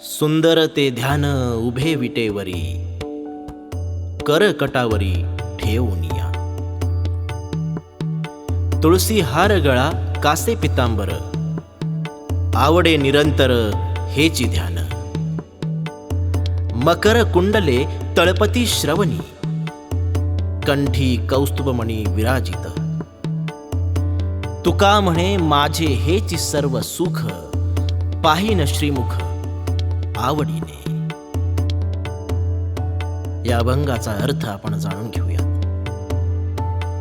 सुंदर ते ध्यान उभे विटेवरी कर कटावरी ठेवून तुळसी हार गळा कासे पितांबर आवडे निरंतर हेची ध्यान. मकर कुंडले तळपती श्रवणी कंठी कौस्तुभमणी विराजित. तुका म्हणे माझे हेची सर्व सुख पाहिन श्रीमुख. आवडीने या अभंगाचा अर्थ आपण जाणून घेऊयात.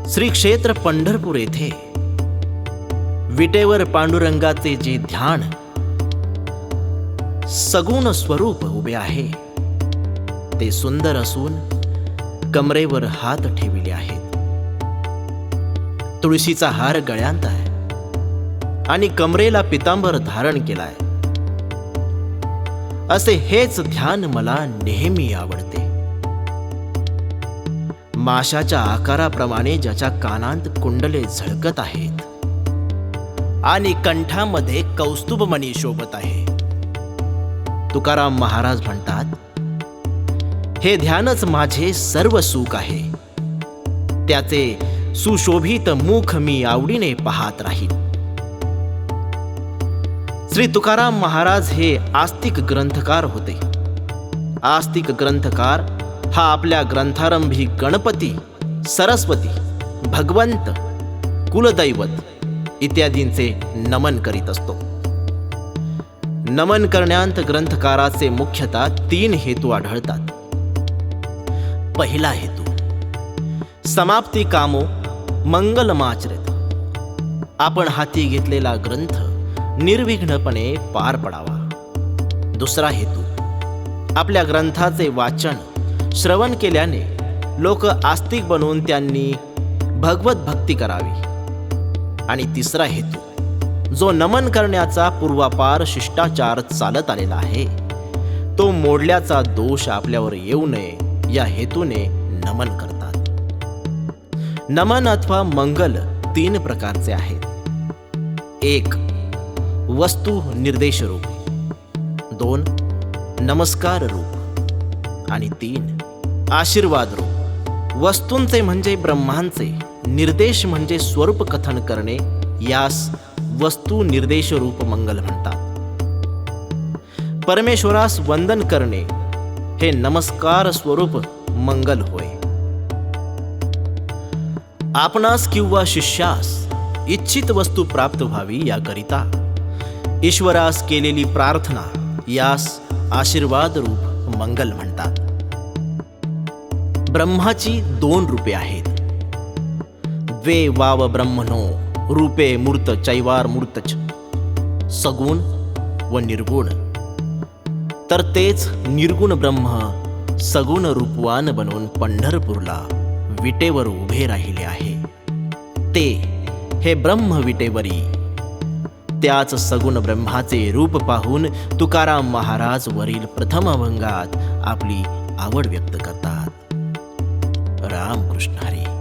श्री क्षेत्र पंढरपूर येथे विटेवर पांडुरंगाचे जे ध्यान सगुण स्वरूप उभे आहे ते सुंदर असून कमरेवर हात ठेविले आहेत. तुळशीचा हार गळ्यांत आहे आणि कमरेला पितांबर धारण केलाय. असे हेच ध्यान मला नेहमी आवडते. माशाच्या आकाराप्रमाणे ज्याच्या कानांत कुंडले झळकत आहेत आणि कंठामध्ये कौस्तुभमणी शोभत आहे. तुकाराम महाराज म्हणतात हे ध्यानच माझे सर्व सुख आहे. त्याचे सुशोभित मुख मी आवडीने पाहत राहील श्री तुकाराम महाराज हे आस्तिक ग्रंथकार होते. आस्तिक ग्रंथकार हा आपल्या ग्रंथारंभी गणपती सरस्वती भगवंत कुलदैवत इत्यादींचे नमन करीत असतो. नमन करण्यात ग्रंथकाराचे मुख्यतः तीन हेतू आढळतात. पहिला हेतू समाप्ती कामो मंगलमाचरित. आपण हाती घेतलेला ग्रंथ निर्विघ्नपणे पार पडावा. दुसरा हेतू आपल्या ग्रंथाचे वाचन श्रवण केल्याने लोक आस्तिक बनवून त्यांनी भगवत भक्ती करावी. आणि तिसरा हेतू जो नमन करण्याचा पूर्वापार शिष्टाचार चालत आलेला आहे तो मोडल्याचा दोष आपल्यावर येऊ नये या हेतूने नमन करतात. नमन अथवा मंगल तीन प्रकारचे आहेत. एक वस्तू निर्देश रूप. दोन नमस्कार रूप. आणि तीन आशीर्वाद रूप. वस्तूंचे म्हणजे ब्रह्मांचे निर्देश म्हणजे स्वरूप कथन करणे यास वस्तू निर्देश रूप मंगल म्हणतात. परमेश्वरास वंदन करणे हे नमस्कार स्वरूप मंगल होय. आपणास किंवा शिष्यास इच्छित वस्तू प्राप्त व्हावी याकरिता ईश्वरास केलेली प्रार्थना यास आशीर्वाद रूप मंगल म्हणतात. ब्रह्माची दोन रूपे आहेत. द्वे वाव ब्रह्मनो रूपे मूर्त चैवार मूर्तच सगुण व निर्गुण. तर तेच निर्गुण ब्रह्म सगुण रूपवान बनून पंढरपूरला विटेवर उभे राहिले आहे. ते हे ब्रह्म विटेवरी त्याच सगुण ब्रह्माचे रूप पाहून तुकाराम महाराज वरील प्रथम अभंगात आपली आवड व्यक्त करतात. रामकृष्ण हरी.